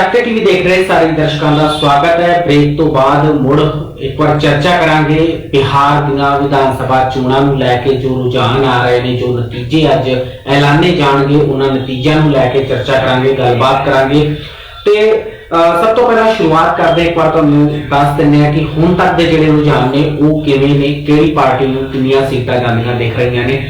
ਚੱਕਰ ਟੀਵੀ ਦੇਖ ਰਹੇ ਸਾਰੇ ਦਰਸ਼ਕਾਂ ਦਾ ਸਵਾਗਤ ਹੈ। ਬ੍ਰੇਕ ਤੋਂ ਬਾਅਦ ਮੁੜ ਇੱਕ ਵਾਰ ਚਰਚਾ ਕਰਾਂਗੇ। ਬਿਹਾਰ ਦੀਆਂ ਵਿਧਾਨ ਸਭਾ ਚੋਣਾਂ ਨੂੰ ਲੈ ਕੇ ਜੋ ਰੁਝਾਨ ਆ ਰਹੇ ਨੇ, ਜੋ ਨਤੀਜੇ ਅੱਜ ਐਲਾਨੇ ਜਾਣਗੇ, ਉਹਨਾਂ ਨਤੀਜਿਆਂ ਨੂੰ ਲੈ ਕੇ ਚਰਚਾ ਕਰਾਂਗੇ, ਗੱਲਬਾਤ ਕਰਾਂਗੇ। ਤੇ ਸਭ ਤੋਂ ਪਹਿਲਾਂ ਸ਼ੁਰੂਆਤ ਕਰਦੇ ਇੱਕ ਵਾਰ ਤੁਹਾਨੂੰ ਦੱਸ ਦਿੰਦੇ ਆ ਕਿ ਹੁਣ ਤੱਕ ਦੇ ਜਿਹੜੇ ਰੁਝਾਨ ਨੇ, ਉਹ ਕਿਵੇਂ ਨੇ, ਕਿਹੜੀ ਪਾਰਟੀ ਨੂੰ ਕਿੰਨੀਆਂ ਸੀਟਾਂ ਜਾਂਦੀਆਂ ਦੇਖ ਰਹੀਆਂ ਨੇ।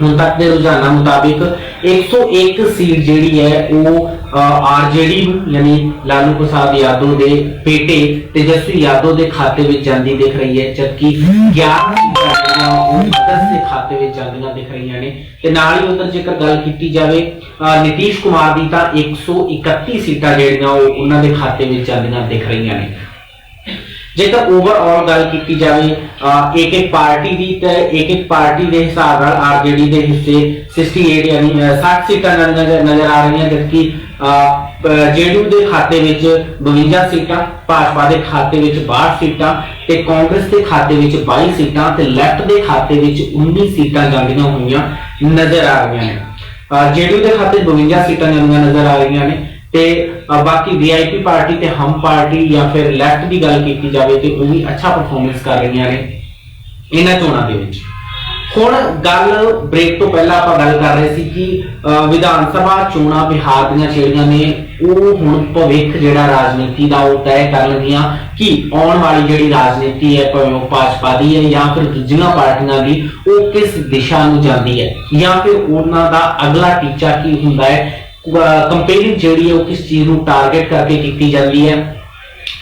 ਹੁਣ ਤੱਕ ਦੇ ਰੁਝਾਨਾਂ ਮੁਤਾਬਿਕ 101 ਸੀਟ ਜਿਹੜੀ ਹੈ ਉਹ ਆਰਜੇਡੀ ਨੂੰ ਯਾਨੀ ਲਾਲੂ ਪ੍ਰਸਾਦ ਯਾਦਵ ਦੇ ਬੇਟੇ ਤੇਜਸਵੀ ਯਾਦਵ ਦੇ ਖਾਤੇ ਵਿੱਚ ਜਾਂਦੀ ਦਿਖ ਰਹੀ ਹੈ ਜਦਕਿ 11 ਸੀਟਾਂ ਉਹ ਮਦਦ ਦੇ ਖਾਤੇ ਵਿੱਚ ਜਾਂਦੀਆਂ ਦਿਖ ਰਹੀਆਂ ਨੇ। ਤੇ ਨਾਲ ਹੀ ਉਧਰ ਜੇਕਰ ਗੱਲ ਕੀਤੀ ਜਾਵੇ ਅਹ, ਨਿਤੀਸ਼ ਕੁਮਾਰ ਦੀ ਤਾਂ 131 ਸੀਟਾਂ ਜਿਹੜੀਆਂ ਉਹ ਉਹਨਾਂ ਦੇ ਖਾਤੇ ਵਿੱਚ ਜਾਂਦੀਆਂ ਦਿਖ ਰਹੀਆਂ ਨੇ। ਜੇਕਰ ਓਵਰਆਲ ਗੱਲ ਕੀਤੀ ਜਾਵੇ ਇੱਕ ਇੱਕ ਪਾਰਟੀ ਦੀ ਤੇ ਇੱਕ ਇੱਕ ਪਾਰਟੀ ਦੇ ਹਿਸਾਬ ਨਾਲ ਆਰਜੇਡੀ ਦੇ ਹਿੱਸੇ 68 ਯਾਨੀ 60 ਸੀਟਾਂ ਨਜ਼ਰ ਨਜ਼ਰ ਆ ਰਹੀਆਂ, ਜਦਕਿ ਜੇਡੀਯੂ ਦੇ ਖਾਤੇ ਵਿੱਚ 52 ਸੀਟਾਂ, ਭਾਜਪਾ ਦੇ ਖਾਤੇ ਵਿੱਚ 62 ਸੀਟਾਂ ਤੇ ਕਾਂਗਰਸ ਦੇ ਖਾਤੇ ਵਿੱਚ 22 ਸੀਟਾਂ ਤੇ ਲੈਫਟ ਦੇ ਖਾਤੇ ਵਿੱਚ 19 ਸੀਟਾਂ ਜਾਂਦੀਆਂ ਹੋਈਆਂ ਨਜ਼ਰ ਆ ਰਹੀਆਂ ਨੇ। ਜੇਡੀਯੂ ਦੇ ਖਾਤੇ 52 ਸੀਟਾਂ ਜਾਂਦੀਆਂ ਨਜ਼ਰ ਆ ਰਹੀਆਂ ਨੇ ਤੇ ਬਾਕੀ ਵੀਆਈਪੀ ਪਾਰਟੀ ਤੇ ਹਮ ਪਾਰਟੀ ਜਾਂ ਫਿਰ ਲੈਫਟ ਦੀ ਗੱਲ ਕੀਤੀ ਜਾਵੇ ਤੇ ਉਹ ਵੀ ਅੱਛਾ ਪਰਫਾਰਮੈਂਸ ਕਰ ਰਹੀਆਂ ਨੇ ਇਹਨਾਂ ਚੋਣਾਂ ਦੇ ਵਿੱਚ। ਹੁਣ ਗੱਲ ਬ੍ਰੇਕ ਤੋਂ ਪਹਿਲਾਂ ਆਪਾਂ ਗੱਲ ਕਰ ਰਹੇ ਸੀ ਕਿ ਵਿਧਾਨ ਸਭਾ ਚੋਣਾਂ ਬਿਹਾਰ ਦੀਆਂ ਜਿਹੜੀਆਂ ਨੇ, ਉਹ ਹੁਣ ਭਵਿੱਖ ਜਿਹੜਾ ਰਾਜਨੀਤੀ ਦਾ ਉਹ ਤੈਅ ਕਰਨਗੀਆਂ ਕਿ ਆਉਣ ਵਾਲੀ ਜਿਹੜੀ ਰਾਜਨੀਤੀ ਹੈ, ਭਾਵੇਂ ਉਹ ਭਾਜਪਾ ਦੀ ਹੈ ਜਾਂ ਫਿਰ ਦੂਜੀਆਂ ਪਾਰਟੀਆਂ ਦੀ, ਉਹ ਕਿਸ ਦਿਸ਼ਾ ਨੂੰ ਜਾਂਦੀ ਹੈ? ਜਾਂ ਫਿਰ ਉਹਨਾਂ ਦਾ ਅਗਲਾ ਟੀਚਾ ਕੀ ਹੁੰਦਾ ਹੈ? ਕੰਪੇਅਰਿੰਗ ਜਿਹੜੀ ਹੈ ਉਹ ਕਿਸ ਚੀਜ਼ ਨੂੰ ਟਾਰਗੇਟ ਕਰਕੇ ਕੀਤੀ ਜਾਂਦੀ ਹੈ?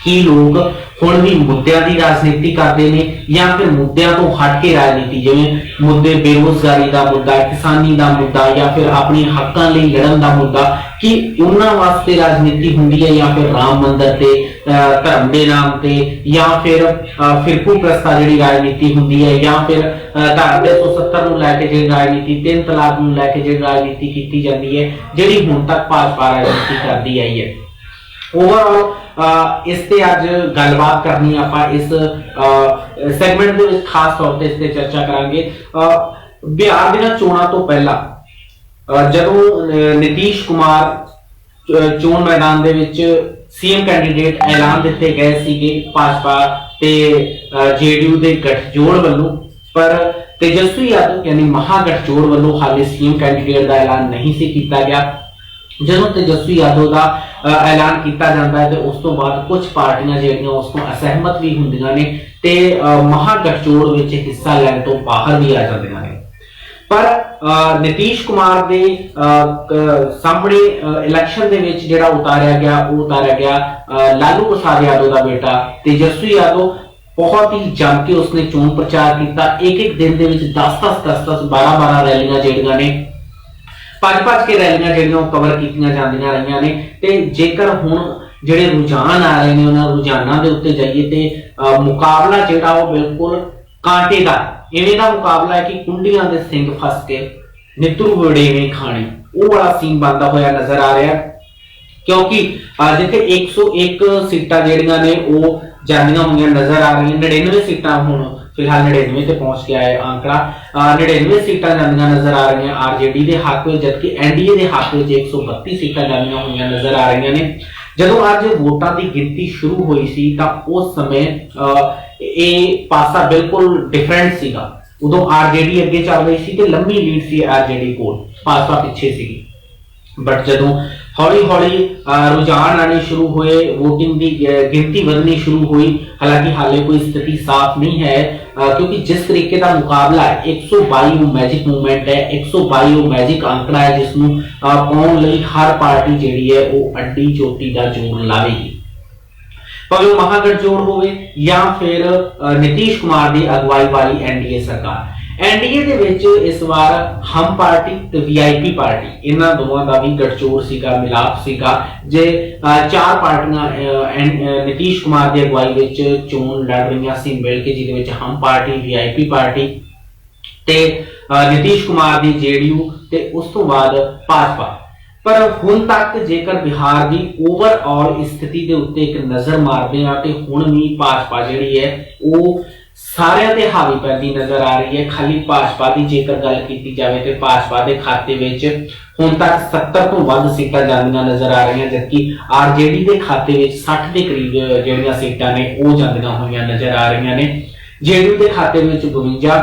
ਕੀ ਲੋਕ ਹੁਣ ਵੀ ਮੁੱਦਿਆਂ ਦੀ ਰਾਜਨੀਤੀ ਕਰਦੇ ਨੇ ਜਾਂ ਫਿਰ ਮੁੱਦਿਆਂ ਤੋਂ ਹਟ ਕੇ ਰਾਜਨੀਤੀ ਜਿਵੇਂ ਮੁੱਦੇ ਬੇਰੋਜ਼ਗਾਰੀ ਦਾ ਮੁੱਦਾ ਕਿਸਾਨੀ ਦਾ ਮੁੱਦਾ ਜਾਂ ਫਿਰ ਆਪਣੇ ਹੱਕਾਂ ਲਈ ਲੜਨ ਦਾ ਮੁੱਦਾ ਕਿ ਉਹਨਾਂ ਵਾਸਤੇ ਰਾਜਨੀਤੀ ਹੁੰਦੀ ਹੈ ਜਾਂ ਫਿਰ ਰਾਮ ਮੰਦਰ ਤੇ ਅਹ, ਧਰਮ ਦੇ ਨਾਮ ਤੇ ਜਾਂ ਫਿਰ ਅਹ, ਫਿਰਕੂ ਪ੍ਰਸਤਾ ਜਿਹੜੀ ਰਾਜਨੀਤੀ ਹੁੰਦੀ ਹੈ ਜਾਂ ਫਿਰ ਅਹ, ਧਰਮ ਦੇ 170 ਨੂੰ ਲੈ ਕੇ ਜਿਹੜੀ ਰਾਜਨੀਤੀ ਤਿੰਨ ਤਲਾਕ ਨੂੰ ਲੈ ਕੇ ਜਿਹੜੀ ਰਾਜਨੀਤੀ ਕੀਤੀ ਜਾਂਦੀ ਹੈ ਜਿਹੜੀ ਹੁਣ ਤੱਕ ਭਾਜਪਾ ਰਾਜਨੀਤੀ ਕਰਦੀ ਆਈ ਹੈ। ਓਵਰਆਲ ਇਸ ਤੇ ਅੱਜ ਗੱਲਬਾਤ ਕਰਨੀ ਆਪਾਂ ਇਸ ਸੈਗਮੈਂਟ ਦੇ ਵਿੱਚ ਖਾਸ ਤੌਰ ਤੇ ਇਸ ਤੇ ਚਰਚਾ ਕਰਾਂਗੇ। ਅਹ, ਬਿਹਾਰ ਦੀਆਂ ਚੋਣਾਂ ਤੋਂ ਪਹਿਲਾਂ ਜਦੋਂ ਅਹ, ਨਿਤੀਸ਼ ਕੁਮਾਰ ਚੋਣ ਮੈਦਾਨ ਦੇ ਵਿੱਚ ਸੀਐਮ ਕੈਂਡੀਡੇਟ ਐਲਾਨ ਦਿੱਤੇ ਗਏ ਸੀਗੇ ਭਾਜਪਾ ਤੇ ਜੇਡੀਯੂ ਦੇ ਗਠਜੋੜ ਵੱਲੋਂ ਪਰ ਤੇਜਸਵੀ ਯਾਦਵ ਯਾਨੀ ਮਹਾਗਠਜੋੜ ਵੱਲੋਂ ਹਾਲੇ ਸੀਐਮ ਕੈਂਡੀਡੇਟ ਦਾ ਐਲਾਨ ਨਹੀਂ ਸੀ ਕੀਤਾ ਗਿਆ। ਜਦੋਂ ਤੇਜਸਵੀ ਯਾਦਵ ਦਾ ਐਲਾਨ ਕੀਤਾ ਜਾਂਦਾ ਹੈ ਤੇ ਉਸ ਤੋਂ ਬਾਅਦ ਕੁਝ ਪਾਰਟੀਆਂ ਜਿਹੜੀਆਂ ਉਸ ਤੋਂ ਅਸਹਿਮਤ ਵੀ ਹੁੰਦੀਆਂ ਨੇ ਤੇ ਅ, ਮਹਾਗਠਜੋੜ ਵਿੱਚ ਹਿੱਸਾ ਲੈਣ ਤੋਂ ਬਾਹਰ ਵੀ ਆ ਜਾਂਦੀਆਂ ਨੇ। ਪਰ ਅ, ਨਿਤੀਸ਼ ਕੁਮਾਰ ਦੇ ਅ, ਸਾਹਮਣੇ ਇਲੈਕਸ਼ਨ ਦੇ ਵਿੱਚ ਜਿਹੜਾ ਉਤਾਰਿਆ ਗਿਆ ਉਹ ਉਤਾਰਿਆ ਗਿਆ ਲਾਲੂ ਪ੍ਰਸਾਦ ਯਾਦਵ ਦਾ ਬੇਟਾ ਤੇਜਸਵੀ ਯਾਦਵ। ਬਹੁਤ ਹੀ ਜੰਮ ਕੇ ਉਸਨੇ ਚੋਣ ਪ੍ਰਚਾਰ ਕੀਤਾ। ਇੱਕ ਇੱਕ ਦਿਨ ਦੇ ਵਿੱਚ 10 10 10 10 12 12 ਰੈਲੀਆਂ ਜਿਹੜੀਆਂ ਨੇ ਭੱਜ ਭੱਜ ਕੇ ਰੈਲੀਆਂ ਜਿਹੜੀਆਂ ਉਹ ਕਵਰ ਕੀਤੀਆਂ ਜਾਂਦੀਆਂ ਰਹੀਆਂ ਨੇ। ਤੇ ਜੇਕਰ ਹੁਣ ਜਿਹੜੇ ਰੁਝਾਨ ਆ ਰਹੇ ਨੇ ਉਹਨਾਂ ਰੁਝਾਨਾਂ ਦੇ ਉੱਤੇ ਜਾਈਏ ਤੇ ਮੁਕਾਬਲਾ ਜਿਹੜਾ ਉਹ ਬਿਲਕੁਲ ਕਾਂਟੇ ਦਾ। ਹੈ। ਇਵੇਂ ਦਾ ਮੁਕਾਬਲਾ ਹੈ ਕਿ ਕੁੰਡੀਆਂ ਦੇ ਸਿੰਘ ਫਸ ਕੇ ਨਿਤਰੂ ਵੜੇਵੇਂ ਖਾਣੇ। ਉਹ ਵਾਲਾ ਸੀਨ ਬਣਦਾ ਹੋਇਆ ਨਜ਼ਰ ਆ ਰਿਹਾ। ਹੈ ਕਿਉਂਕਿ ਅਹ, ਜਿੱਥੇ 101 ਸੀਟਾਂ ਜਿਹੜੀਆਂ ਨੇ ਉਹ ਜਾਂਦੀਆਂ ਹੋਈਆਂ ਨਜ਼ਰ ਆ ਰਹੀਆਂ। 99 ਸੀਟਾਂ ਹੁਣ ਫਿਲਹਾਲ 99 ਤੇ ਪਹੁੰਚ ਗਿਆ ਹੈ ਅੰਕੜਾ 99 ਸੀਟਾਂ ਜਾਂਦੀਆਂ ਨਜ਼ਰ ਆ ਰਹੀਆਂ ਆਰਜੇਡੀ ਦੇ ਹੱਕ ਵਿੱਚ ਜਦਕਿ ਐਨਡੀਏ ਦੇ ਹੱਕ ਵਿੱਚ 132 ਸੀਟਾਂ ਜਾਂਦੀਆਂ ਹੋਈਆਂ ਨਜ਼ਰ ਆ ਰਹੀਆਂ ਨੇ। ਜਦੋਂ ਅੱਜ ਵੋਟਾਂ ਦੀ ਗਿਣਤੀ ਸ਼ੁਰੂ ਹੋਈ ਸੀ ਤਾਂ ਉਸ ਸਮੇਂ ਅਹ, ਇਹ ਪਾਸਾ ਬਿਲਕੁਲ ਡਿਫਰੈਂਟ ਸੀਗਾ। ਉਦੋਂ ਆਰਜੇਡੀ ਅੱਗੇ ਚੱਲ ਰਹੀ ਸੀ ਤੇ ਲੰਮੀ ਲੀਡ ਸੀ ਆਰਜੇਡੀ ਕੋਲ ਪਾਸਾ ਪਿੱਛੇ ਸੀਗੀ। ਬਟ ਜਦੋਂ ਹੌਲੀ ਹੌਲੀ ਅਹ, ਰੁਝਾਨ ਆਣੇ ਸ਼ੁਰੂ ਹੋਏ VOTING ਦੀ ਗਿਣਤੀ ਵਧਣੀ ਸ਼ੁਰੂ ਹੋਈ। ਹਾਲਾਂਕਿ ਹਾਲੇ ਕੋਈ ਸਥਿਤੀ ਸਾਫ਼ ਨਹੀਂ ਹੈ ਕਿਉਂਕਿ ਜਿਸ ਤਰੀਕੇ ਦਾ ਮੁਕਾਬਲਾ ਹੈ 122 ਉਹ ਮੈਜਿਕ ਮੂਵਮੈਂਟ ਹੈ 122 ਉਹ ਮੈਜਿਕ ਅੰਕੜਾ ਹੈ ਜਿਸ ਨੂੰ ਪਾਉਣ ਲਈ ਹਰ ਪਾਰਟੀ ਜਿਹੜੀ ਹੈ ਉਹ ਅੱਡੀ ਚੋਟੀ ਦਾ ਜੋੜ ਲਾਵੇਗੀ। ਭਾਵੇਂ ਉਹ ਮਹਾਗਠਜੋੜ ਹੋਵੇ ਜਾਂ ਫਿਰ ਅ, ਨਿਤੀਸ਼ ਕੁਮਾਰ ਦੀ ਅਗਵਾਈ ਵਾਲੀ ਐਨਡੀਏ ਸਰਕਾਰ। ਐਨਡੀਏ ਦੇ ਵਿੱਚ ਇਸ ਵਾਰ ਹਮ ਪਾਰਟੀ ਤੇ ਵੀਆਈਪੀ ਪਾਰਟੀ ਇਹਨਾਂ ਦੋਵਾਂ ਦਾ ਵੀ ਗਠਜੋੜ ਸੀਗਾ ਮਿਲਾਪ ਸੀਗਾ। ਜੇ ਚਾਰ ਪਾਰਟੀਆਂ ਨਿਤੀਸ਼ ਕੁਮਾਰ ਦੀ ਅਗਵਾਈ ਵਿੱਚ ਚੋਣ ਲੜ ਰਹੀਆਂ ਸੀ ਮਿਲ ਕੇ ਜਿਹਦੇ ਵਿੱਚ ਹਮ ਪਾਰਟੀ ਵੀਆਈਪੀ ਪਾਰਟੀ ਤੇ ਅ, ਨਿਤੀਸ਼ ਕੁਮਾਰ ਦੀ ਜੇਡੀਯੂ ਤੇ ਉਸ ਤੋਂ ਬਾਅਦ ਭਾਜਪਾ। ਪਰ ਹੁਣ ਤੱਕ ਜੇਕਰ ਬਿਹਾਰ ਦੀ ਓਵਰਆਲ ਸਥਿਤੀ ਦੇ ਉੱਤੇ ਇੱਕ ਨਜ਼ਰ ਮਾਰਦੇ ਆ ਤੇ ਹੁਣ ਵੀ ਭਾਜਪਾ ਜਿਹੜੀ ਹੈ ਉਹ ਸਾਰਿਆਂ ਤੇ ਹਾਵੀ ਪੈਂਦੀ ਨਜ਼ਰ ਆ ਰਹੀ ਹੈ। ਖਾਲੀ ਭਾਜਪਾ ਦੀ ਜੇਕਰ ਗੱਲ ਕੀਤੀ ਜਾਵੇ ਤੇ ਭਾਜਪਾ ਦੇ ਖਾਤੇ ਵਿੱਚ ਹੁਣ ਤੱਕ 70 ਤੋਂ ਵੱਧ ਸੀਟਾਂ ਜਾਂਦੀਆਂ ਨਜ਼ਰ ਆ ਰਹੀਆਂ ਜਦਕਿ ਆਰਜੇਡੀ ਦੇ ਖਾਤੇ ਵਿੱਚ 60 ਦੇ ਕਰੀਬ ਜਿਹੜੀਆਂ ਸੀਟਾਂ ਨੇ ਉਹ ਜਾਂਦੀਆਂ ਹੋਈਆਂ ਨਜ਼ਰ ਆ ਰਹੀਆਂ ਨੇ। ਜੇਡੀਯੂ ਦੇ ਖਾਤੇ ਵਿੱਚ 52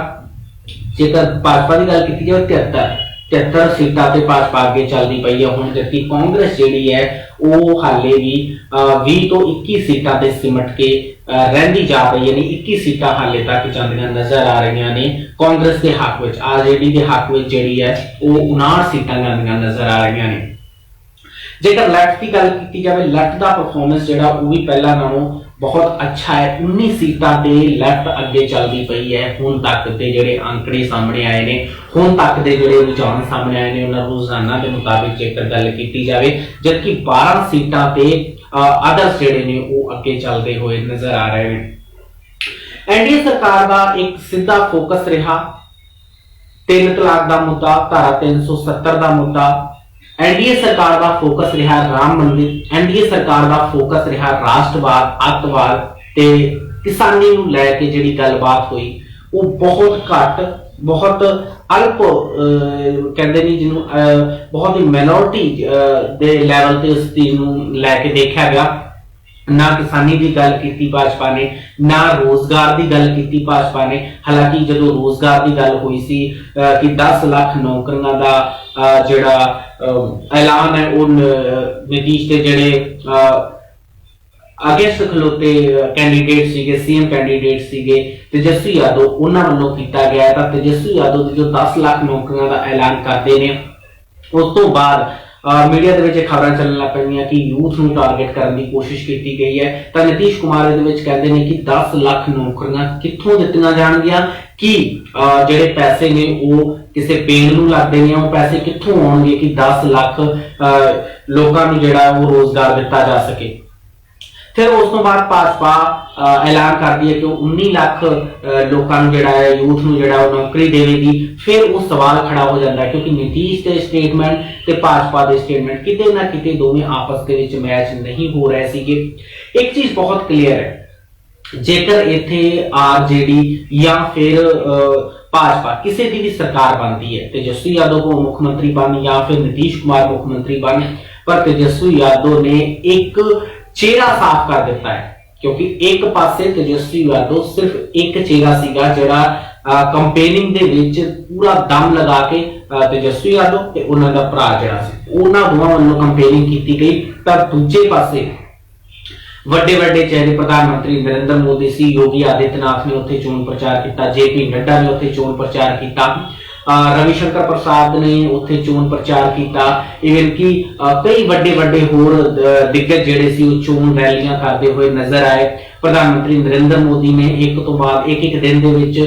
ਜੇਕਰ ਭਾਜਪਾ ਦੀ ਗੱਲ ਕੀਤੀ ਜਾਵੇ 73 73 ਸੀਟਾਂ ਤੇ ਭਾਜਪਾ ਅੱਗੇ ਚੱਲਦੀ ਪਈ ਹੈ ਹੁਣ ਜਦਕਿ ਕਾਂਗਰਸ ਜਿਹੜੀ ਹੈ ਉਹ ਹਾਲੇ ਵੀ ਅਹ, 20 ਤੋਂ 21 ਸੀਟਾਂ ਤੇ ਸਿਮਟ ਕੇ ਰਹਿੰਦੀ ਜਾ ਰਹੀ ਹੈ। ਨਹੀਂ 21 ਸੀਟਾਂ ਹਾਲੇ ਤੱਕ ਜਾਂਦੀਆਂ ਨਜ਼ਰ ਆ ਰਹੀਆਂ ਨੇ। ਕਾਂਗਰਸ ਦੇ ਹੱਕ ਵਿੱਚ, ਆਰਜੇਡੀ ਦੇ ਹੱਕ ਵਿੱਚ ਜਿਹੜੀ ਹੈ, ਉਹ 59 ਸੀਟਾਂ ਜਾਂਦੀਆਂ ਨਜ਼ਰ ਆ ਰਹੀਆਂ ਨੇ। ਜੇਕਰ ਲੈਫਟ ਦੀ ਗੱਲ ਕੀਤੀ ਜਾਵੇ ਲੈਫਟ ਦਾ ਪਰਫਾਰਮੈਂਸ ਜਿਹੜਾ, ਉਹ ਵੀ ਪਹਿਲਾਂ ਨਾਲੋਂ ਬਹੁਤ ਅੱਛਾ ਹੈ। 19 ਸੀਟਾਂ ਤੇ ਲੈਫਟ ਅੱਗੇ ਚੱਲਦੀ ਪਈ ਹੈ। ਹੁਣ ਤੱਕ ਦੇ ਜਿਹੜੇ ਅੰਕੜੇ ਸਾਹਮਣੇ ਆਏ ਨੇ, ਹੁਣ ਤੱਕ ਦੇ ਜਿਹੜੇ ਰੁਝਾਨ ਸਾਹਮਣੇ ਆਏ ਨੇ, ਉਹਨਾਂ ਰੋਜ਼ਾਨਾ ਦੇ ਮੁਤਾਬਿਕ ਜੇਕਰ ਗੱਲ ਕੀਤੀ ਜਾਵੇ, ਜਦਕਿ 12 ਸੀਟਾਂ ਤੇ ਅਦਰਸ ਜਿਹੜੇ ਨੇ, ਉਹ ਅੱਗੇ ਚੱਲਦੇ ਹੋਏ ਨਜ਼ਰ ਆ ਰਹੇ ਨੇ। ਐਨਡੀਏ ਸਰਕਾਰ ਦਾ ਇੱਕ ਸਿੱਧਾ ਫੋਕਸ ਰਿਹਾ। ਤਿੰਨ ਤਲਾਕ ਦਾ ਮੁੱਦਾ, ਧਾਰਾ 370 ਦਾ ਮੁੱਦਾ ਐਨਡੀਏ ਸਰਕਾਰ ਦਾ ਫੋਕਸ ਰਿਹਾ ਰਾਮ ਮੰਦਿਰ ਐਨਡੀਏ ਸਰਕਾਰ ਦਾ ਫੋਕਸ ਰਿਹਾ ਰਾਸ਼ਟਰਵਾਦ, ਅੱਤਵਾਦ ਤੇ ਕਿਸਾਨੀ ਨੂੰ ਲੈ ਕੇ ਜਿਹੜੀ ਗੱਲਬਾਤ ਹੋਈ, ਉਹ ਬਹੁਤ ਘੱਟ, ਬਹੁਤ ਅਲਪ ਕਹਿੰਦੇ ਨਹੀਂ ਜਿਹਨੂੰ ਬਹੁਤ ਹੀ ਮਿਨੋਰਟੀ ਦੇ ਲੈਵਲ ਤੇ ਉਸ ਚੀਜ਼ ਨੂੰ ਲੈ ਕੇ ਦੇਖਿਆ ਗਿਆ। ਨਾ ਕਿਸਾਨੀ ਦੀ ਗੱਲ ਕੀਤੀ ਭਾਜਪਾ ਨੇ ਨਾ ਰੋਜ਼ਗਾਰ ਦੀ ਗੱਲ ਕੀਤੀ ਭਾਜਪਾ ਨੇ। ਹਾਲਾਂਕਿ ਜਦੋਂ ਰੋਜ਼ਗਾਰ ਦੀ ਗੱਲ ਹੋਈ ਸੀ ਕਿ 10 ਲੱਖ ਨੌਕਰੀਆਂ ਦਾ ਜਿਹੜਾ ਐਲਾਨ ਹੈ ਉਹ ਨ- ਨਿਤੀਸ਼ ਦੇ ਜਿਹੜੇ ਅਹ, ਅਗੇਂਸਟ ਖਲੋਤੇ ਕੈਂਡੀਡੇਟ ਸੀਗੇ ਸੀਐਮ ਕੈਂਡੀਡੇਟ ਸੀਗੇ ਤੇਜਸਵੀ ਯਾਦਵ ਉਹਨਾਂ ਵੱਲੋਂ ਕੀਤਾ ਗਿਆ ਤਾਂ ਤੇਜਸਵੀ ਯਾਦਵ ਦੀ ਜੋ 10 ਲੱਖ ਨੌਕਰੀਆਂ ਦਾ ਐਲਾਨ ਕਰਦੇ ਨੇ ਉਸ ਤੋਂ ਬਾਅਦ ਮੀਡੀਆ ਦੇ ਵਿੱਚ ਇਹ ਖਬਰਾਂ ਚੱਲਣ ਲੱਗ ਪਈਆਂ ਕਿ ਯੂਥ ਨੂੰ ਟਾਰਗੇਟ ਕਰਨ ਦੀ ਕੋਸ਼ਿਸ਼ ਕੀਤੀ ਗਈ ਹੈ। ਤਾਂ ਨਤੀਸ਼ ਕੁਮਾਰ ਇਹਦੇ ਵਿੱਚ ਕਹਿੰਦੇ ਨੇ ਕਿ 10 ਲੱਖ ਨੌਕਰੀਆਂ ਕਿੱਥੋਂ ਦਿੱਤੀਆਂ ਜਾਣਗੀਆਂ? ਕਿ ਜਿਹੜੇ ਪੈਸੇ ਨੇ ਉਹ ਕਿਸੇ ਪਿੰਡ ਨੂੰ ਲੱਗਦੇ ਨੇ ਉਹ ਪੈਸੇ ਕਿੱਥੋਂ ਆਉਣਗੇ ਕਿ 10 ਲੱਖ ਅਹ, ਲੋਕਾਂ ਨੂੰ ਜਿਹੜਾ ਉਹ ਰੋਜ਼ਗਾਰ ਦਿੱਤਾ ਜਾ ਸਕੇ? ਫਿਰ ਉਸ ਤੋਂ ਬਾਅਦ ਭਾਜਪਾ ਐਲਾਨ ਕਰਦੀ ਹੈ ਕਿ ਉਹ 19 ਲੱਖ ਲੋਕਾਂ ਨੂੰ ਜਿਹੜਾ ਹੈ, ਯੂਥ ਨੂੰ ਜਿਹੜਾ ਉਹ ਨੌਕਰੀ ਦੇਵੇਗੀ। ਫਿਰ ਉਹ ਸਵਾਲ ਖੜਾ ਹੋ ਜਾਂਦਾ ਹੈ ਕਿਉਂਕਿ ਨਿਤੀਸ਼ ਦੇ ਸਟੇਟਮੈਂਟ ਤੇ ਭਾਜਪਾ ਦੇ ਸਟੇਟਮੈਂਟ ਕਿਤੇ ਨਾ ਕਿਤੇ ਦੋਵੇਂ ਆਪਸ ਦੇ ਵਿੱਚ ਮੈਚ ਨਹੀਂ ਹੋ ਰਹੇ ਸੀਗੇ। ਇੱਕ ਚੀਜ਼ ਬਹੁਤ ਕਲੀਅਰ ਹੈ, ਜੇਕਰ ਇੱਥੇ ਆਰਜੇਡੀ ਜਾਂ ਫਿਰ ਭਾਜਪਾ ਕਿਸੇ ਦੀ ਵੀ ਸਰਕਾਰ ਬਣਦੀ ਹੈ, ਤੇਜਸਵੀ ਯਾਦਵ ਕੋ ਮੁੱਖ ਮੰਤਰੀ ਬਣ ਜਾਂ ਫਿਰ ਨਿਤੀਸ਼ ਕੁਮਾਰ ਮੁੱਖ ਮੰਤਰੀ ਬਣ, ਪਰ ਤੇਜਸਵੀ ਯਾਦਵ ਨੇ ਇੱਕ ਚਿਹਰਾ ਸਾਫ਼ ਕਰ ਦਿੱਤਾ ਹੈ, ਕਿਉਂਕਿ ਇੱਕ ਪਾਸੇ ਤੇਜਸਵੀ ਯਾਦਵ ਸਿਰਫ ਇੱਕ ਚਿਹਰਾ ਸੀਗਾ ਜਿਹੜਾ ਕੰਪੇਨਿੰਗ ਦੇ ਵਿੱਚ ਪੂਰਾ ਦਮ ਲਗਾ ਕੇ ਤੇਜਸਵੀ ਯਾਦਵ ਤੇ ਉਹਨਾਂ ਦਾ ਭਰਾ ਜਿਹੜਾ ਸੀ, ਉਹਨਾਂ ਦੋਵਾਂ ਵੱਲੋਂ ਕੰਪੇਨਿੰਗ ਕੀਤੀ ਗਈ। ਤਾਂ ਦੂਜੇ ਪਾਸੇ ਵੱਡੇ ਵੱਡੇ ਚਿਹਰੇ ਪ੍ਰਧਾਨ ਮੰਤਰੀ ਨਰਿੰਦਰ ਮੋਦੀ ਸੀ, ਯੋਗੀ ਆਦਿੱਤਨਾਥ ਨੇ ਉੱਥੇ ਚੋਣ ਪ੍ਰਚਾਰ ਕੀਤਾ, ਜੇਪੀ ਨੱਡਾ ਨੇ ਉੱਥੇ ਚੋਣ ਪ੍ਰਚਾਰ ਕੀਤਾ। ਰਵੀ ਸ਼ੰਕਰ ਪ੍ਰਸਾਦ ਨੇ ਉੱਥੇ ਚੋਣ ਪ੍ਰਚਾਰ ਕੀਤਾ। ਇਵਨ ਕਿ ਕਈ ਵੱਡੇ ਵੱਡੇ ਹੋਰ ਦਿੱਗਜ ਜਿਹੜੇ ਸੀ, ਉਹ ਚੋਣ ਰੈਲੀਆਂ ਕਰਦੇ ਹੋਏ ਨਜ਼ਰ ਆਏ। ਪ੍ਰਧਾਨ ਮੰਤਰੀ ਨਰਿੰਦਰ ਮੋਦੀ ਨੇ ਇੱਕ ਤੋਂ ਬਾਅਦ ਇੱਕ ਇੱਕ ਦਿਨ ਦੇ ਵਿੱਚ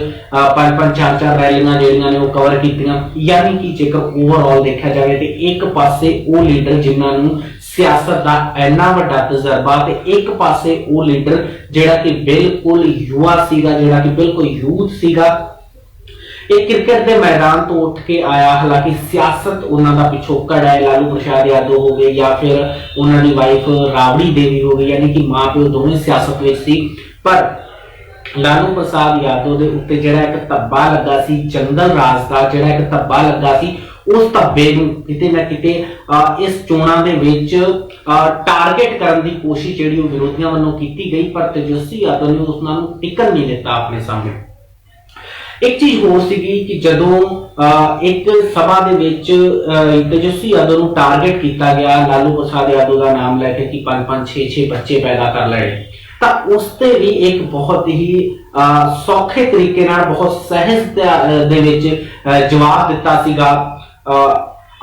ਪੰਜ ਪੰਜ, ਚਾਰ ਚਾਰ ਰੈਲੀਆਂ ਜਿਹੜੀਆਂ ਨੇ ਉਹ ਕਵਰ ਕੀਤੀਆਂ। ਯਾਨੀ ਕਿ ਜੇਕਰ ਓਵਰਆਲ ਦੇਖਿਆ ਜਾਵੇ ਤੇ ਇੱਕ ਪਾਸੇ ਉਹ ਲੀਡਰ ਜਿਨ੍ਹਾਂ ਨੂੰ ਸਿਆਸਤ ਦਾ ਇੰਨਾ ਵੱਡਾ ਤਜਰਬਾ ਤੇ ਇੱਕ ਪਾਸੇ ਉਹ ਲੀਡਰ ਜਿਹੜਾ ਕਿ ਬਿਲਕੁਲ ਯੁਵਾ ਸੀਗਾ, ਜਿਹੜਾ ਕਿ ਬਿਲਕੁਲ ਯੂਥ ਸੀਗਾ ਇਹ ਕ੍ਰਿਕਟ ਦੇ ਮੈਦਾਨ ਤੋਂ ਉੱਠ ਕੇ ਆਇਆ। ਹਾਲਾਂਕਿ ਸਿਆਸਤ ਉਹਨਾਂ ਦਾ ਪਿਛੋਕੜ ਹੈ ਲਾਲੂ ਪ੍ਰਸ਼ਾਦ ਯਾਦਵ ਹੋ ਗਏ ਜਾਂ ਫਿਰ ਉਹਨਾਂ ਦੀ ਵਾਈਫ ਰਾਬੜੀ ਦੇਵੀ ਹੋ ਗਈ, ਯਾਨੀ ਕਿ ਮਾਂ ਪਿਓ ਦੋਵੇਂ ਸਿਆਸਤ ਵਿੱਚ ਸੀ। ਪਰ ਲਾਲੂ ਪ੍ਰਸਾਦ ਯਾਦਵ ਦੇ ਉੱਤੇ ਜਿਹੜਾ ਇੱਕ ਧੱਬਾ ਲੱਗਾ ਸੀ, ਜੰਗਲ ਰਾਜ ਦਾ ਜਿਹੜਾ ਇੱਕ ਧੱਬਾ ਲੱਗਾ ਸੀ, ਉਸ ਧੱਬੇ ਨੂੰ ਕਿਤੇ ਨਾ ਕਿਤੇ ਇਸ ਚੋਣਾਂ ਦੇ ਵਿੱਚ ਟਾਰਗੇਟ ਕਰਨ ਦੀ ਕੋਸ਼ਿਸ਼ ਜਿਹੜੀ ਉਹ ਵਿਰੋਧੀਆਂ ਵੱਲੋਂ ਕੀਤੀ ਗਈ, ਪਰ ਤੇਜਸਵੀ ਯਾਦਵ ਨੇ ਉਸ ਨਾਲ ਨੂੰ ਟਿਕਣ ਨਹੀਂ ਦਿੱਤਾ ਆਪਣੇ ਸਾਹਮਣੇ। ਇੱਕ ਚੀਜ਼ ਹੋਰ ਸੀਗੀ ਕਿ ਜਦੋਂ ਅਹ, ਇੱਕ ਸਭਾ ਦੇ ਵਿੱਚ ਤੇਜਸਵੀ ਯਾਦਵ ਨੂੰ ਟਾਰਗੇਟ ਕੀਤਾ ਗਿਆ ਲਾਲੂ ਪ੍ਰਸਾਦ ਯਾਦਵ ਦਾ ਨਾਮ ਲੈ ਕੇ ਕਿ 5-5 6-6 ਬੱਚੇ ਪੈਦਾ ਕਰ ਲਏ। ਤਾਂ ਉਸ ਤੇ ਵੀ ਇੱਕ ਬਹੁਤ ਹੀ ਸੌਖੇ ਤਰੀਕੇ ਨਾਲ ਬਹੁਤ ਸਹਿਜ ਦੇ ਵਿੱਚ ਜਵਾਬ ਦਿੱਤਾ ਸੀਗਾ।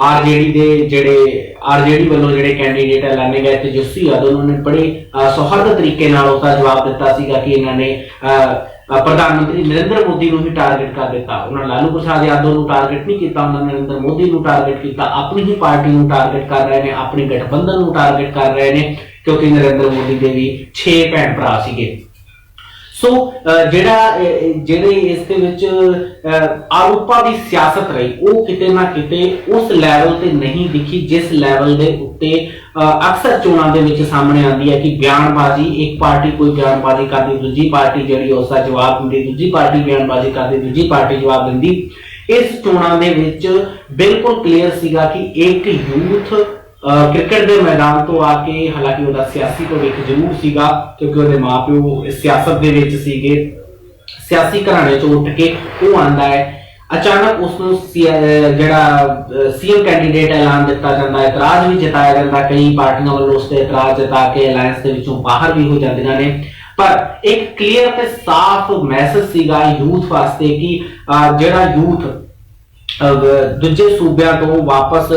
ਆਰਜੇਡੀ ਦੇ ਜਿਹੜੇ ਆਰਜੇਡੀ ਵੱਲੋਂ ਜਿਹੜੇ ਕੈਂਡੀਡੇਟ ਐਲਾਨੇ ਗਏ ਤੇਜਸਵੀ ਯਾਦਵ ਉਹਨਾਂ ਨੇ ਬੜੇ ਅਹ, ਸੌਹਾਰਦ ਤਰੀਕੇ ਨਾਲ ਉਸ ਜਵਾਬ ਦਿੱਤਾ ਸੀਗਾ ਕਿ ਇਹਨਾਂ ਨੇ ਅਹ ਪ੍ਰਧਾਨ ਮੰਤਰੀ ਨਰਿੰਦਰ ਮੋਦੀ ਨੂੰ ਹੀ ਟਾਰਗੇਟ ਕਰ ਦਿੱਤਾ। ਉਹਨਾਂ ਲਾਲੂ ਪ੍ਰਸਾਦ ਯਾਦਵ ਨੂੰ ਟਾਰਗੇਟ ਨਹੀਂ ਕੀਤਾ, ਉਹਨਾਂ ਨਰਿੰਦਰ ਮੋਦੀ ਨੂੰ ਟਾਰਗੇਟ ਕੀਤਾ, ਆਪਣੀ ਹੀ ਪਾਰਟੀ ਨੂੰ ਟਾਰਗੇਟ ਕਰ ਰਹੇ ਨੇ, ਆਪਣੇ ਗਠਬੰਧਨ ਨੂੰ ਟਾਰਗੇਟ ਕਰ ਰਹੇ ਨੇ, ਕਿਉਂਕਿ ਨਰਿੰਦਰ ਮੋਦੀ ਦੇ ਵੀ 6 ਭੈਣ ਭਰਾ ਸੀਗੇ। ਸੋ ਜਿਹੜਾ ਜਿਹੜੇ ਇਸ ਦੇ ਵਿੱਚ ਅਹ, ਆਰੋਪਾਂ ਦੀ ਸਿਆਸਤ ਰਹੀ ਉਹ ਕਿਤੇ ਨਾ ਕਿਤੇ ਉਸ ਲੈਵਲ ਤੇ ਨਹੀਂ ਦਿਖੀ ਜਿਸ ਲੈਵਲ ਦੇ ਉੱਤੇ ਅਹ, ਅਕਸਰ ਚੋਣਾਂ ਦੇ ਵਿੱਚ ਸਾਹਮਣੇ ਆਉਂਦੀ ਹੈ ਕਿ ਬਿਆਨਬਾਜ਼ੀ ਇੱਕ ਪਾਰਟੀ ਕੋਈ ਬਿਆਨਬਾਜ਼ੀ ਕਰਦੀ ਦੂਜੀ ਪਾਰਟੀ ਜਿਹੜੀ ਉਸ ਦਾ ਜਵਾਬ ਦਿੰਦੀ ਦੂਜੀ ਪਾਰਟੀ ਬਿਆਨਬਾਜ਼ੀ ਕਰਦੀ ਦੂਜੀ ਪਾਰਟੀ ਜਵਾਬ ਦਿੰਦੀ। ਇਸ ਚੋਣਾਂ ਦੇ ਵਿੱਚ ਬਿਲਕੁਲ ਕਲੀਅਰ ਸੀਗਾ ਕਿ ਇੱਕ ਯੂਥ ਕ੍ਰਿਕਟ ਦੇ ਮੈਦਾਨ ਤੋਂ ਆ ਕੇ ਹਾਲਾਂਕਿ ਉਹਦਾ ਸਿਆਸੀ ਭਵਿੱਖ ਜ਼ਰੂਰ ਸੀਗਾ, ਕਿਉਂਕਿ ਉਹਦੇ ਮਾਪਿਓ ਇਸ ਸਿਆਸਤ ਦੇ ਵਿੱਚ ਸੀਗੇ। ਸਿਆਸੀ ਘਰਾਣੇ ਚੋਂ ਉੱਠ ਕੇ ਉਹ ਆਂਦਾ ਹੈ। ਅਚਾਨਕ ਉਸ ਨੂੰ ਸੀ- ਅਹ ਜਿਹੜਾ ਸੀਐਮ ਕੈਂਡੀਡੇਟ ਐਲਾਨ ਦਿੱਤਾ ਜਾਂਦਾ ਇਤਰਾਜ਼ ਵੀ ਜਤਾਇਆ ਜਾਂਦਾ ਕਈ ਪਾਰਟੀਆਂ ਵੱਲੋਂ ਉਸ ਤੇ ਇਤਰਾਜ਼ ਜਤਾ ਕੇ ਅਲਾਈਅੰਸ ਦੇ ਵਿੱਚੋਂ ਬਾਹਰ ਵੀ ਹੋ ਜਾਂਦੀਆਂ ਨੇ। ਪਰ ਇੱਕ ਕਲੀਅਰ ਤੇ ਸਾਫ਼ ਮੈਸੇਜ ਸੀਗਾ ਯੂਥ ਵਾਸਤੇ ਕਿ ਜਿਹੜਾ ਯੂਥ ਦੂਜੇ ਸੂਬਿਆਂ ਤੋਂ ਵਾਪਸ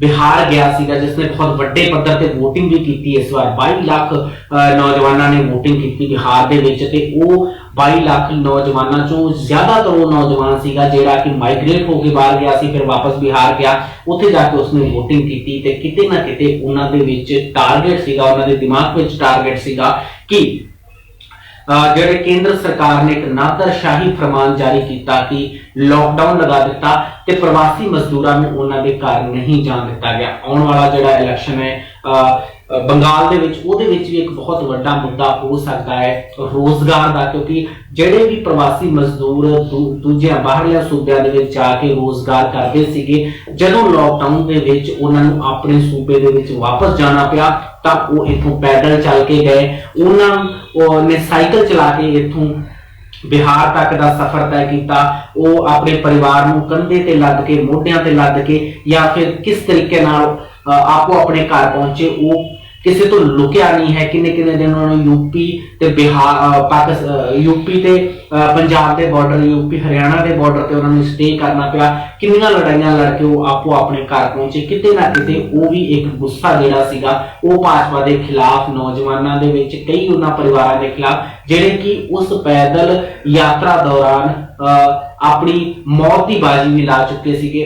ਬਿਹਾਰ ਗਿਆ ਸੀਗਾ, ਜਿਸ ਨੇ ਬਹੁਤ ਵੱਡੇ ਪੱਧਰ ਤੇ VOTING ਵੀ ਕੀਤੀ ਇਸ ਵਾਰ। 22 ਲੱਖ ਨੌਜਵਾਨਾਂ ਨੇ VOTING ਕੀਤੀ ਬਿਹਾਰ ਦੇ ਵਿੱਚ ਤੇ ਉਹ 22 ਲੱਖ ਨੌਜਵਾਨਾਂ ਚੋਂ ਜ਼ਿਆਦਾਤਰ ਉਹ ਨੌਜਵਾਨ ਸੀਗਾ ਜਿਹੜਾ ਕਿ ਮਾਈਗ੍ਰੇਟ ਹੋ ਕੇ ਬਾਹਰ ਗਿਆ ਸੀ, ਫਿਰ ਵਾਪਸ ਬਿਹਾਰ ਗਿਆ। ਉੱਥੇ ਜਾ ਕੇ ਉਸਨੇ VOTING ਕੀਤੀ ਤੇ ਕਿਤੇ ਨਾ ਕਿਤੇ ਉਹਨਾਂ ਦੇ ਵਿੱਚ ਟਾਰਗੇਟ ਸੀਗਾ, ਉਹਨਾਂ ਦੇ ਦਿਮਾਗ ਵਿੱਚ ਟਾਰਗੇਟ ਸੀਗਾ ਕਿ ਜਿਹੜੇ ਕੇਂਦਰ ਸਰਕਾਰ ਨੇ ਇੱਕ ਨਾਦਰਸ਼ਾਹੀ ਫਰਮਾਨ ਜਾਰੀ ਕੀਤਾ ਕਿ ਲੋਕਡਾਊਨ ਲਗਾ ਦਿੱਤਾ ਤੇ ਪ੍ਰਵਾਸੀ ਮਜ਼ਦੂਰਾਂ ਨੂੰ ਉਹਨਾਂ ਦੇ ਘਰ ਨਹੀਂ ਜਾਣ ਦਿੱਤਾ ਗਿਆ। ਆਉਣ ਵਾਲਾ ਜਿਹੜਾ ਇਲੈਕਸ਼ਨ ਹੈ ਬੰਗਾਲ ਦੇ ਵਿੱਚ, ਉਹਦੇ ਵਿੱਚ ਵੀ ਇੱਕ ਬਹੁਤ ਵੱਡਾ ਮੁੱਦਾ ਹੋ ਸਕਦਾ ਹੈ ਰੋਜ਼ਗਾਰ ਦਾ, ਕਿਉਂਕਿ ਜਿਹੜੇ ਵੀ ਪ੍ਰਵਾਸੀ ਮਜ਼ਦੂਰ ਦੂ- ਦੂਜਿਆਂ, ਬਾਹਰਲੇ ਸੂਬਿਆਂ ਦੇ ਵਿੱਚ ਜਾ ਕੇ ਰੋਜ਼ਗਾਰ ਕਰਦੇ ਸੀਗੇ, ਜਦੋਂ ਲੋਕਡਾਊਨ ਦੇ ਵਿੱਚ ਉਹਨਾਂ ਨੂੰ ਆਪਣੇ ਸੂਬੇ ਦੇ ਵਿੱਚ ਵਾਪਸ ਜਾਣਾ ਪਿਆ ਤਾਂ ਉਹ ਇੱਥੋਂ ਪੈਦਲ ਚੱਲ ਕੇ ਗਏ। ਉਹਨਾਂ, ਉਹ ਨੇ ਸਾਈਕਲ ਚਲਾ ਕੇ ਇੱਥੋਂ ਬਿਹਾਰ ਤੱਕ ਦਾ ਸਫ਼ਰ ਤੈਅ ਕੀਤਾ। ਉਹ ਆਪਣੇ ਪਰਿਵਾਰ ਨੂੰ ਕੰਧੇ ਤੇ ਲੱਦ ਕੇ, ਮੋਢਿਆਂ ਤੇ ਲੱਦ ਕੇ ਜਾਂ ਫਿਰ ਕਿਸ ਤਰੀਕੇ ਨਾਲ ਆਪੋ ਆਪਣੇ ਘਰ ਪਹੁੰਚੇ, ਉਹ ਕਿਸੇ ਤੋਂ ਲੁਕਿਆ ਨਹੀਂ ਹੈ ਕਿੰਨੇ ਕਿੰਨੇ ਦਿਨ ਉਹਨਾਂ ਨੂੰ ਯੂਪੀ ਤੇ ਬਿਹਾਰ ਪਾਕਿਸਤਾਨ ਯੂਪੀ ਤੇ ਪੰਜਾਬ ਦੇ ਬਾਰਡਰ ਯੂਪੀ ਹਰਿਆਣਾ ਦੇ ਬਾਰਡਰ ਤੇ ਉਹਨਾਂ ਨੂੰ ਸਟੇ ਕਰਨਾ ਪਿਆ। ਕਿੰਨੀਆਂ ਲੜਾਈਆਂ ਲੜ ਕੇ ਉਹ ਆਪੋ ਆਪਣੇ ਘਰ ਪਹੁੰਚੇ। ਕਿਤੇ ਨਾ ਕਿਤੇ ਉਹ ਵੀ ਇੱਕ ਗੁੱਸਾ ਜਿਹੜਾ ਸੀਗਾ ਉਹ ਭਾਜਪਾ ਦੇ ਖਿਲਾਫ ਨੌਜਵਾਨਾਂ ਦੇ ਵਿੱਚ ਕਈ ਉਹਨਾਂ ਪਰਿਵਾਰਾਂ ਦੇ ਖਿਲਾਫ ਜਿਹੜੇ ਕਿ ਉਸ ਪੈਦਲ ਯਾਤਰਾ ਦੌਰਾਨ ਅ, ਆਪਣੀ ਮੌਤ ਦੀ ਬਾਜੀ ਵੀ ਲਾ ਚੁੱਕੇ ਸੀਗੇ।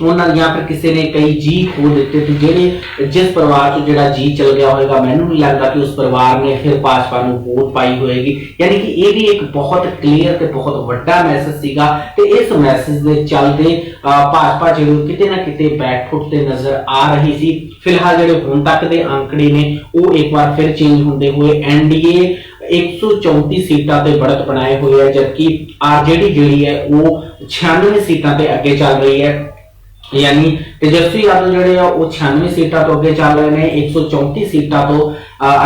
ਉਹਨਾਂ ਦੀਆਂ ਫਿਰ ਕਿਸੇ ਨੇ ਕਈ ਜੀ ਖੋ ਦਿੱਤੇ ਤੇ ਜਿਹੜੇ ਜਿਸ ਪਰਿਵਾਰ ਚ ਜਿਹੜਾ ਜੀ ਚਲ ਗਿਆ ਹੋਵੇਗਾ ਮੈਨੂੰ ਨਹੀਂ ਲੱਗਦਾ ਕਿ ਉਸ ਪਰਿਵਾਰ ਨੇ ਫਿਰ ਭਾਜਪਾ ਨੂੰ ਵੋਟ ਪਾਈ ਹੋਏਗੀ। ਯਾਨੀ ਕਿ ਇਹ ਵੀ ਇੱਕ ਬਹੁਤ ਕਲੀਅਰ ਤੇ ਬਹੁਤ ਵੱਡਾ ਮੈਸੇਜ ਸੀਗਾ ਤੇ ਇਸ ਮੈਸੇਜ ਦੇ ਚੱਲਦੇ ਭਾਜਪਾ ਜਿਹੜੀ ਕਿਤੇ ਨਾ ਕਿਤੇ ਬੈਕਫੁੱਟ ਤੇ ਨਜ਼ਰ ਆ ਰਹੀ ਸੀ। ਫਿਲਹਾਲ ਜਿਹੜੇ ਹੁਣ ਤੱਕ ਦੇ ਅੰਕੜੇ ਨੇ, ਉਹ ਇੱਕ ਵਾਰ ਫਿਰ ਚੇਂਜ ਹੁੰਦੇ ਹੋਏ ਐਨਡੀਏ 134 ਸੀਟਾਂ ਤੇ ਬੜਤ ਬਣਾਏ ਹੋਏ ਹੈ ਜਦਕਿ ਆਰਜੇਡੀ ਜਿਹੜੀ ਹੈ, ਉਹ 96 ਸੀਟਾਂ ਤੇ ਅੱਗੇ ਚੱਲ ਰਹੀ ਹੈ। ਯਾਨੀ ਤੇਜਸਵੀ ਯਾਦਵ ਜਿਹੜੇ ਆ, ਉਹ 96 ਸੀਟਾਂ ਤੋਂ ਅੱਗੇ ਚੱਲ ਰਹੇ ਨੇ 134 ਸੀਟਾਂ ਤੋਂ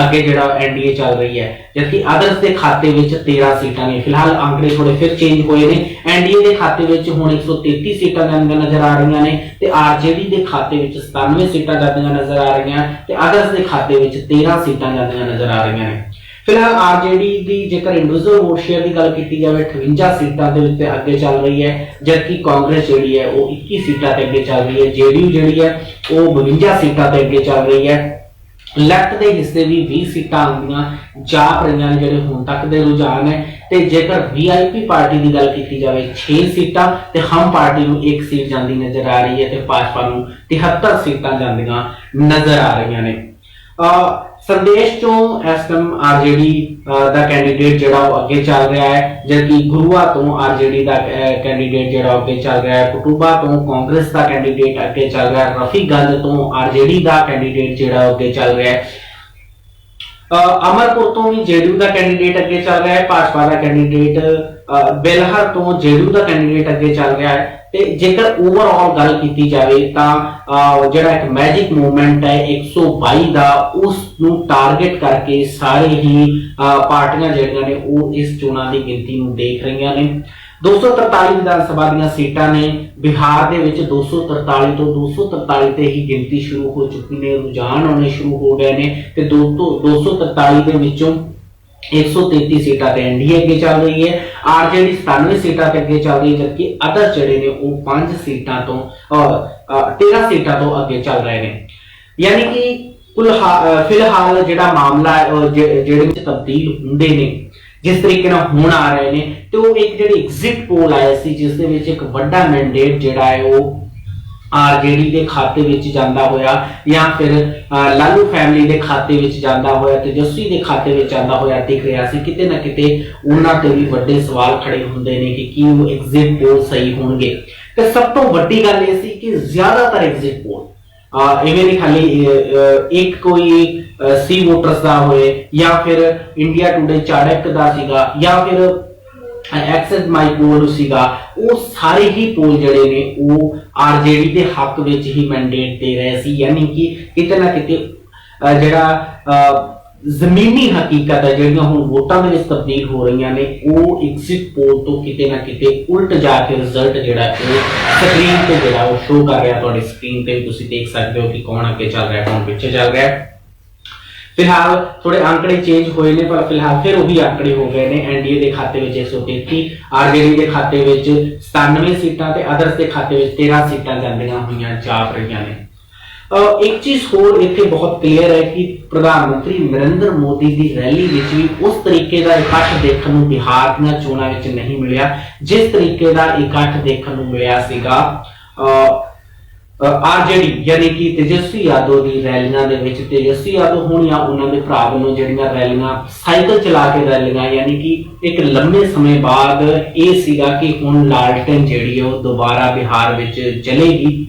ਅੱਗੇ ਜਿਹੜਾ ਐਨਡੀਏ ਚੱਲ ਰਹੀ ਹੈ। ਜਦਕਿ ਅਦਰਸ ਦੇ ਖਾਤੇ ਵਿੱਚ 13 ਸੀਟਾਂ ਨੇ। ਫਿਲਹਾਲ ਅੰਕੜੇ ਥੋੜੇ ਫਿਰ ਚੇਂਜ ਹੋਏ ਨੇ। ਐਨਡੀਏ ਦੇ ਖਾਤੇ ਵਿੱਚ ਹੁਣ 133 ਸੀਟਾਂ ਜਾਂਦੀਆਂ ਨਜ਼ਰ ਆ ਰਹੀਆਂ ਨੇ ਤੇ ਆਰਜੇਡੀ ਦੇ ਖਾਤੇ ਵਿੱਚ 97 ਸੀਟਾਂ ਜਾਂਦੀਆਂ ਨਜ਼ਰ ਆ ਰਹੀਆਂ ਤੇ ਅਦਰਸ ਦੇ ਖਾਤੇ ਵਿੱਚ 13 ਸੀਟਾਂ ਜਾਂਦੀਆਂ ਨਜ਼ਰ ਆ ਰਹੀਆਂ ਨੇ। ਫਿਲਹਾਲ ਆਰਜੇਡੀ ਦੀ ਜੇਕਰ ਇੰਡੀਵਿਜੂਅਲ ਵੋਟ ਸ਼ੇਅਰ ਦੀ ਗੱਲ ਕੀਤੀ ਜਾਵੇ 58 ਸੀਟਾਂ ਦੇ ਉੱਤੇ ਅੱਗੇ ਚੱਲ ਰਹੀ ਹੈ, ਜਦਕਿ ਕਾਂਗਰਸ ਜਿਹੜੀ ਹੈ, ਉਹ 21 ਸੀਟਾਂ ਤੇ ਅੱਗੇ ਚੱਲ ਰਹੀ ਹੈ। ਜੇਡੀਯੂ ਜਿਹੜੀ ਹੈ, ਉਹ 52 ਸੀਟਾਂ ਤੇ ਅੱਗੇ ਚੱਲ ਰਹੀ ਹੈ। ਲੈਫਟ ਦੇ ਹਿੱਸੇ ਵੀ 20 ਸੀਟਾਂ ਆਉਂਦੀਆਂ ਚਾਪ ਰਹੀਆਂ ਨੇ ਜਿਹੜੇ ਹੁਣ ਤੱਕ ਦੇ ਰੁਝਾਨ ਹੈ। ਤੇ ਜੇਕਰ ਵੀਆਈਪੀ ਪਾਰਟੀ ਦੀ ਗੱਲ ਕੀਤੀ ਜਾਵੇ 6 ਸੀਟਾਂ ਤੇ ਹਮ ਪਾਰਟੀ ਨੂੰ 1 ਸੀਟ ਜਾਂਦੀ ਨਜ਼ਰ ਆ ਰਹੀ ਹੈ ਤੇ ਭਾਜਪਾ ਨੂੰ 73 ਸੀਟਾਂ ਜਾਂਦੀਆਂ ਨਜ਼ਰ ਆ ਰਹੀਆਂ ਨੇ। ਅਹ ਸੰਦੇਸ਼ ਤੋਂ ਐਸਐਮ ਆਰਜੇਡੀ ਦਾ ਕੈਂਡੀਡੇਟ ਜਿਹੜਾ ਉਹ ਅੱਗੇ ਚੱਲ ਰਿਹਾ ਹੈ, ਜਦਕਿ ਗੁਰੂਆ ਤੋਂ ਆਰਜੇਡੀ ਦਾ ਕੈਂਡੀਡੇਟ ਜਿਹੜਾ ਉਹ ਅੱਗੇ ਚੱਲ ਰਿਹਾ ਹੈ, ਕਟੂਬਾ ਤੋਂ ਕਾਂਗਰਸ ਦਾ ਕੈਂਡੀਡੇਟ ਅੱਗੇ ਚੱਲ ਰਿਹਾ ਹੈ ਰਫੀਗੰਜ ਤੋਂ ਆਰਜੇਡੀ ਦਾ ਕੈਂਡੀਡੇਟ ਜਿਹੜਾ ਉਹ ਅੱਗੇ ਚੱਲ ਰਿਹਾ ਹੈ। ਅਮਰਪੁਰ ਤੋਂ ਵੀ ਜੇਡੀਯੂ ਦਾ ਕੈਂਡੀਡੇਟ ਅੱਗੇ ਚੱਲ ਰਿਹਾ ਹੈ, ਭਾਜਪਾ ਦਾ ਕੈਂਡੀਡੇਟ ਬੇਲਹਰ ਤੋਂ ਜੇਡੀਯੂ ਦਾ ਕੈਂਡੀਡੇਟ ਅੱਗੇ ਚੱਲ ਰਿਹਾ ਹੈ। ਤੇ ਜੇਕਰ ਓਵਰਆਲ ਗੱਲ ਕੀਤੀ ਜਾਵੇ ਤਾਂ ਜਿਹੜਾ ਇੱਕ ਮੈਜਿਕ ਮੂਵਮੈਂਟ ਹੈ 122 ਦਾ ਉਸ ਨੂੰ ਟਾਰਗੇਟ ਕਰਕੇ ਸਾਰੇ ਹੀ ਪਾਰਟੀਆਂ ਜਿਹੜੀਆਂ ਨੇ, ਉਹ ਇਸ ਚੋਣਾਂ ਦੀ ਗਿਣਤੀ ਨੂੰ ਦੇਖ ਰਹੀਆਂ ਨੇ। 243 ਵਿਧਾਨ ਸਭਾ ਦੀਆਂ ਸੀਟਾਂ ਨੇ। ਬਿਹਾਰ ਦੇ ਵਿੱਚ 243 ਤੋਂ 243 ਤੇ ਹੀ ਗਿਣਤੀ ਸ਼ੁਰੂ ਹੋ ਚੁੱਕੀ ਨੇ, ਰੁਝਾਨ ਆਉਣੇ ਸ਼ੁਰੂ ਹੋ ਗਏ ਨੇ ਤੇ 200 243 ਦੇ ਵਿੱਚੋਂ 133 ਸੀਟਾਂ ਤੇ ਐਨਡੀਏ ਅੱਗੇ ਚੱਲ ਰਹੀ ਹੈ ਆਰਜੇਡੀ 97 ਸੀਟਾਂ ਤੇ ਅੱਗੇ ਚੱਲ ਰਹੀ ਹੈ ਜਦਕਿ ਅਦਰ ਜਿਹੜੇ ਨੇ ਉਹ 5 ਸੀਟਾਂ ਤੋਂ ਔਰ 13 ਸੀਟਾਂ ਤੋਂ ਅੱਗੇ ਚੱਲ ਰਹੇ ਨੇ ਯਾਨੀ ਕਿ ਕੁੱਲ ਫਿਲਹਾਲ ਜਿਹੜਾ ਮਾਮਲਾ ਹੈ ਜਿਹੜੇ ਵਿੱਚ ਤਬਦੀਲ ਹੁੰਦੇ ਨੇ ਜਿਸ ਤਰੀਕੇ ਨਾਲ ਹੁਣ ਆ ਰਹੇ ਨੇ ਤੇ ਉਹ ਇੱਕ ਜਿਹੜੀ ਐਗਜ਼ਿਟ ਪੋਲ ਆਇਆ ਸੀ ਜਿਸ ਦੇ ਵਿੱਚ ਇੱਕ ਵੱਡਾ ਮੈਂਡੇਟ ਜਿਹੜਾ ਹੈ ਉਹ ਆਰਜੇਡੀ ਦੇ ਖਾਤੇ ਵਿੱਚ ਜਾਂਦਾ ਹੋਇਆ ਜਾਂ ਫਿਰ ਲਾਲੂ ਫੈਮਿਲੀ ਦੇ ਖਾਤੇ ਵਿੱਚ ਜਾਂਦਾ ਹੋਇਆ ਤੇਜਸਵੀ ਦੇ ਖਾਤੇ ਵਿੱਚ ਜਾਂਦਾ ਹੋਇਆ ਦਿਖ ਰਿਹਾ ਸੀ, ਕਿਤੇ ਨਾ ਕਿਤੇ ਉਹਨਾਂ ਤੇ ਵੀ ਵੱਡੇ ਸਵਾਲ ਖੜੇ ਹੁੰਦੇ ਨੇ ਕਿ ਕੀ ਉਹ ਐਗਜ਼ਿਟ ਪੋਲ ਸਹੀ ਹੋਣਗੇ। ਤੇ ਸਭ ਤੋਂ ਵੱਡੀ ਗੱਲ ਇਹ ਸੀ ਕਿ ਜ਼ਿਆਦਾਤਰ ਐਗਜ਼ਿਟ ਪੋਲ ਇਵੇਂ ਨਹੀਂ ਖਾਲੀ ਇੱਕ ਕੋਈ ਸੀ ਵੋਟਰਸ ਦਾ ਹੋਏ ਜਾਂ ਫਿਰ ਇੰਡੀਆ ਟੂਡੇ ਚਾੜਕ ਦਾ ਸੀਗਾ ਜਾਂ ਫਿਰ ਐਕਸੈਸ ਮਾਈ ਸੀਗਾ ਉਹ ਸਾਰੇ ਹੀ ਪੋਲ ਜਿਹੜੇ ਨੇ, ਉਹ ਆਰਜੇਡੀ ਦੇ ਹੱਕ ਵਿੱਚ ਹੀ ਮੈਂਡੇਟ ਦੇ ਰਹੇ ਸੀ। ਯਾਨੀ ਕਿ ਕਿਤੇ ਨਾ ਕਿਤੇ ਜਿਹੜਾ ਜ਼ਮੀਨੀ ਹਕੀਕਤ ਹੈ, ਜਿਹੜੀਆਂ ਹੁਣ ਵੋਟਾਂ ਦੇ ਵਿੱਚ ਤਬਦੀਲ ਹੋ ਰਹੀਆਂ ਨੇ, ਉਹ ਐਗਜ਼ਿਟ ਪੋਲ ਤੋਂ ਕਿਤੇ ਨਾ ਕਿਤੇ ਉਲਟ ਜਾ ਕੇ ਰਿਜ਼ਲਟ ਜਿਹੜਾ ਉਹ ਸਕਰੀਨ ਤੇ ਜਿਹੜਾ ਉਹ ਸ਼ੋ ਕਰ ਰਿਹਾ ਤੁਹਾਡੀ ਸਕਰੀਨ ਤੇ। ਤੁਸੀਂ ਦੇਖ ਸਕਦੇ ਹੋ ਕਿ ਕੌਣ ਅੱਗੇ ਚੱਲ ਰਿਹਾ, ਕੌਣ ਪਿੱਛੇ ਚੱਲ ਰਿਹਾ। ਫਿਲਹਾਲ ਥੋੜੇ ਅੰਕੜੇ ਚੇਂਜ ਹੋਏ ਨੇ, ਪਰ ਫਿਲਹਾਲ ਫਿਰ ਉਹੀ ਅੰਕੜੇ ਹੋ ਗਏ ਨੇ ਐਨਡੀਏ ਦੇ ਖਾਤੇ ਵਿੱਚ 133 ਆਰਜੇਡੀ ਦੇ ਖਾਤੇ ਵਿੱਚ 97 ਸੀਟਾਂ ਤੇ ਅਦਰਸ ਦੇ ਖਾਤੇ ਵਿੱਚ 13 ਸੀਟਾਂ ਜਾਂਦੀਆਂ ਹੋਈਆਂ ਜਾਪ ਰਹੀਆਂ ਨੇ। ਇੱਕ ਚੀਜ਼ ਹੋਰ ਇੱਥੇ ਬਹੁਤ ਕਲੀਅਰ ਹੈ ਕਿ ਪ੍ਰਧਾਨ ਮੰਤਰੀ ਨਰਿੰਦਰ ਮੋਦੀ ਦੀ ਰੈਲੀ ਵਿੱਚ ਵੀ ਉਸ ਤਰੀਕੇ ਦਾ ਇਕੱਠ ਦੇਖਣ ਨੂੰ ਬਿਹਾਰ ਦੀਆਂ ਚੋਣਾਂ ਵਿੱਚ ਨਹੀਂ ਮਿਲਿਆ, ਜਿਸ ਤਰੀਕੇ ਦਾ ਇਕੱਠ ਦੇਖਣ ਨੂੰ ਮਿਲਿਆ ਸੀਗਾ। ਆਰਜੇਡੀ ਯਾਨੀ ਕਿ ਤੇਜਸਵੀ ਯਾਦਵ ਦੀ ਰੈਲੀਆਂ ਦੇ ਵਿੱਚ ਤੇਜਸਵੀ ਯਾਦਵ ਹੋਣ ਜਾਂ ਉਹਨਾਂ ਦੇ ਭਰਾ ਵੱਲੋਂ ਜਿਹੜੀਆਂ ਰੈਲੀਆਂ, ਸਾਈਕਲ ਚਲਾ ਕੇ ਰੈਲੀਆਂ, ਯਾਨੀ ਕਿ ਇੱਕ ਲੰਮੇ ਸਮੇਂ ਬਾਅਦ ਇਹ ਸੀਗਾ ਕਿ ਹੁਣ ਲਾਲਟਨ ਜਿਹੜੀ ਹੈ ਉਹ ਦੁਬਾਰਾ ਬਿਹਾਰ ਵਿੱਚ ਚਲੇਗੀ।